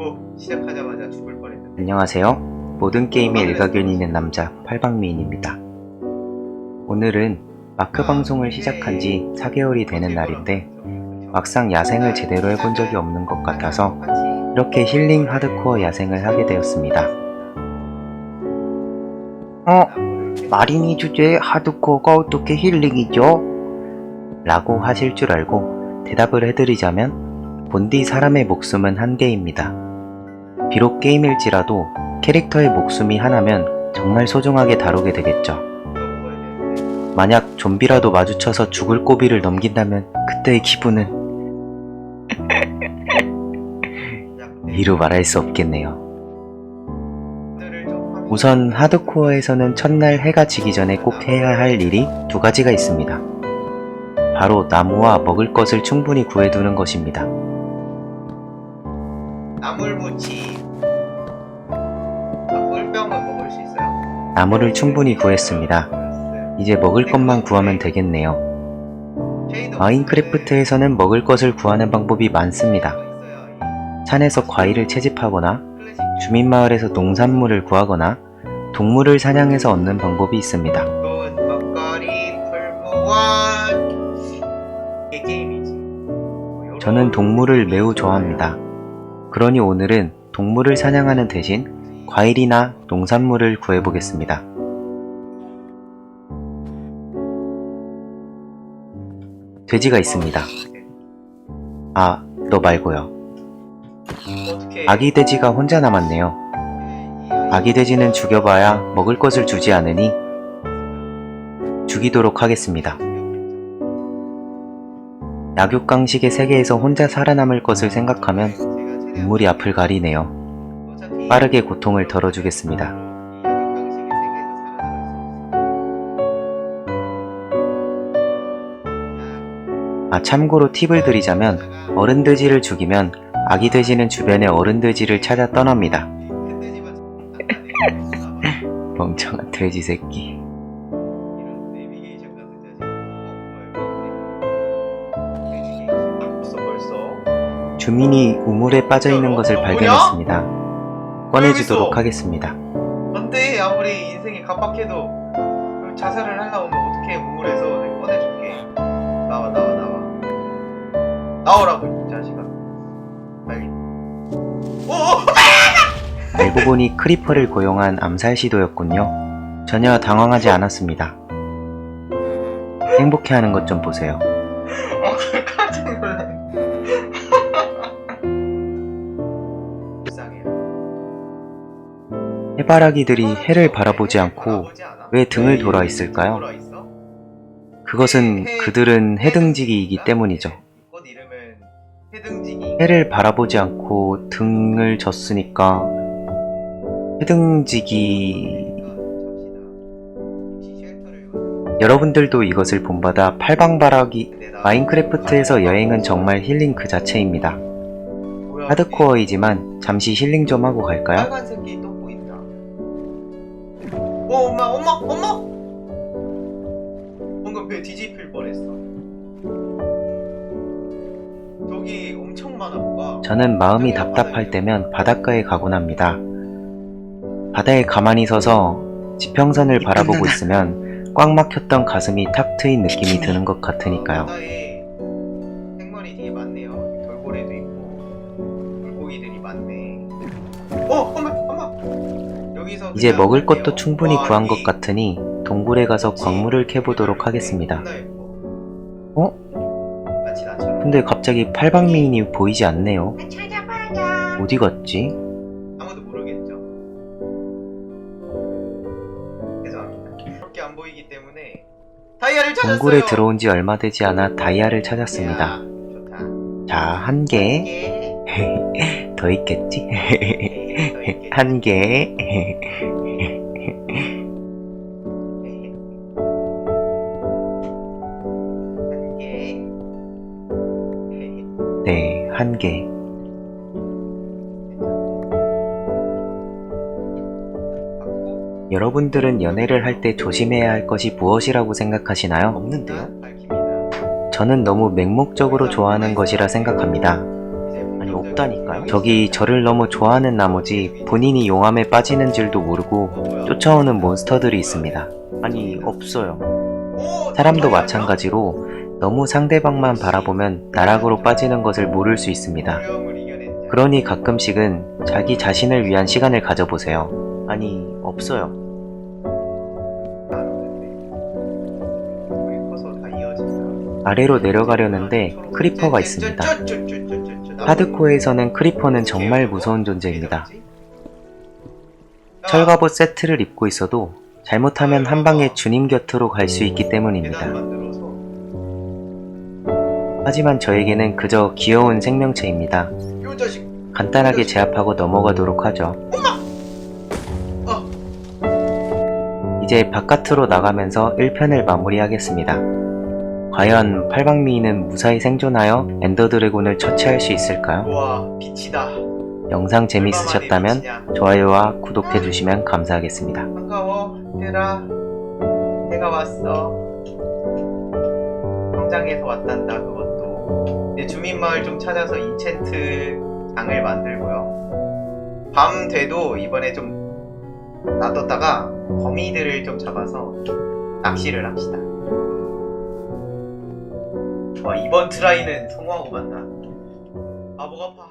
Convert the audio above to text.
오 시작하자마자 죽을 뻔했는데 안녕하세요. 모든 게임에 일가견이 있는 남자 팔방미인입니다. 오늘은 마크 방송을 시작한 지 4개월이 되는 날인데 막상 야생을 제대로 해본 적이 없는 것 같아서 이렇게 힐링 하드코어 야생을 하게 되었습니다. 어? 마린이 주제에 하드코어가 어떻게 힐링이죠? 라고 하실 줄 알고 대답을 해드리자면 본디 사람의 목숨은 한 개입니다. 비록 게임일지라도 캐릭터의 목숨이 하나면 정말 소중하게 다루게 되겠죠. 만약 좀비라도 마주쳐서 죽을 고비를 넘긴다면 그때의 기분은 이루 말할 수 없겠네요. 우선 하드코어에서는 첫날 해가 지기 전에 꼭 해야 할 일이 두 가지가 있습니다. 바로 나무와 먹을 것을 충분히 구해두는 것입니다. 나물무치 아, 꿀병은 먹을 수 있어요? 나무를 충분히 구했습니다. 이제 먹을 것만 구하면 되겠네요. 마인크래프트에서는 먹을 것을 구하는 방법이 많습니다. 산에서 과일을 채집하거나 주민마을에서 농산물을 구하거나 동물을 사냥해서 얻는 방법이 있습니다. 저는 동물을 매우 좋아합니다. 그러니 오늘은 동물을 사냥하는 대신 과일이나 농산물을 구해보겠습니다. 돼지가 있습니다. 아, 너 말고요. 아기 돼지가 혼자 남았네요. 아기 돼지는 죽여봐야 먹을 것을 주지 않으니 죽이도록 하겠습니다. 약육강식의 세계에서 혼자 살아남을 것을 생각하면 눈물이 앞을 가리네요. 빠르게 고통을 덜어주겠습니다. 아, 참고로 팁을 드리자면 어른 돼지를 죽이면 아기 돼지는 주변의 어른 돼지를 찾아 떠납니다. 멍청한 돼지 새끼. 주민이 우물에 빠져 있는 것을 발견했습니다. 꺼내주도록 하겠습니다. 안돼 아무리 인생이 갑박해도 그 자살을 하려면 어떻게 우물에서 내가 꺼내줄게 나와 나와 나와 나오라고 이 자식아 빨리 오오 알고 보니 크리퍼를 고용한 암살 시도였군요. 전혀 당황하지 않았습니다. 행복해하는 것 좀 보세요. 어, 깜짝 놀랐네 해바라기들이 해를 바라보지 않고 왜 등을 돌아 있을까요? 그것은 그들은 해등지기이기 때문이죠. 해를 바라보지 않고 등을 졌으니까 해등지기 여러분들도 이것을 본받아 팔방바라기 마인크래프트에서 여행은 정말 힐링 그 자체입니다. 하드코어이지만 잠시 힐링 좀 하고 갈까요? 오 엄마 엄마 엄마. 방금 배 뒤집힐 뻔했어. 저기 엄청 많아 뭐가. 저는 마음이 답답할 때면 바닷가에 가곤 합니다. 바다에 가만히 서서 지평선을 바라보고 있으면 꽉 막혔던 가슴이 탁 트인 느낌이 드는 것 같으니까요. 바다에 이제 먹을 것도. 충분히 와, 구한 것 같으니 동굴에 가서 광물을 캐보도록 하겠습니다. 예뻐. 어? 근데 갑자기 팔방미인이 보이지 않네요. 어디 갔지? 아무도 모르겠죠. 죄송합니다. 그렇게 안 보이기 때문에 다이아를 찾았어요. 동굴에 들어온 지 얼마 되지 않아 다이아를 찾았습니다. 자, 한 개. 더 있겠지? 한 개. 네, 한 개. 여러분들은 연애를 할 때 조심해야 할 것이 무엇이라고 생각하시나요? 없는데요? 저는 너무 맹목적으로 좋아하는 것이라 생각합니다. 없다니까요? 적이 저를 너무 좋아하는 나머지 본인이 용암에 빠지는 줄도 모르고 쫓아오는 몬스터들이 있습니다. 아니, 없어요. 오, 사람도? 마찬가지로 너무 상대방만 바라보면 나락으로 빠지는 것을 모를 수 있습니다. 그러니 가끔씩은 자기 자신을 위한 시간을 가져보세요. 아니, 없어요. 아래로 내려가려는데 크리퍼가 있습니다. 하드코어에서는 크리퍼는 정말 무서운 존재입니다. 철갑옷 세트를 입고 있어도 잘못하면 한 방에 주님 곁으로 갈 수 있기 때문입니다. 하지만 저에게는 그저 귀여운 생명체입니다. 간단하게 제압하고 넘어가도록 하죠. 이제 바깥으로 나가면서 1편을 마무리하겠습니다. 과연 팔방미인은 무사히 생존하여 엔더 드래곤을 처치할 수 있을까요? 우와 빛이다. 영상 재밌으셨다면 좋아요와 구독해주시면 감사하겠습니다. 반가워 얘들아. 내가 왔어. 성장해서 왔단다 그것도. 이제 주민마을 좀 찾아서 인챈트 장을 만들고요. 밤 돼도 이번에 좀 놔뒀다가 거미들을 좀 잡아서 낚시를 합시다. 와 이번 트라이는 성공하고. 아목 아파.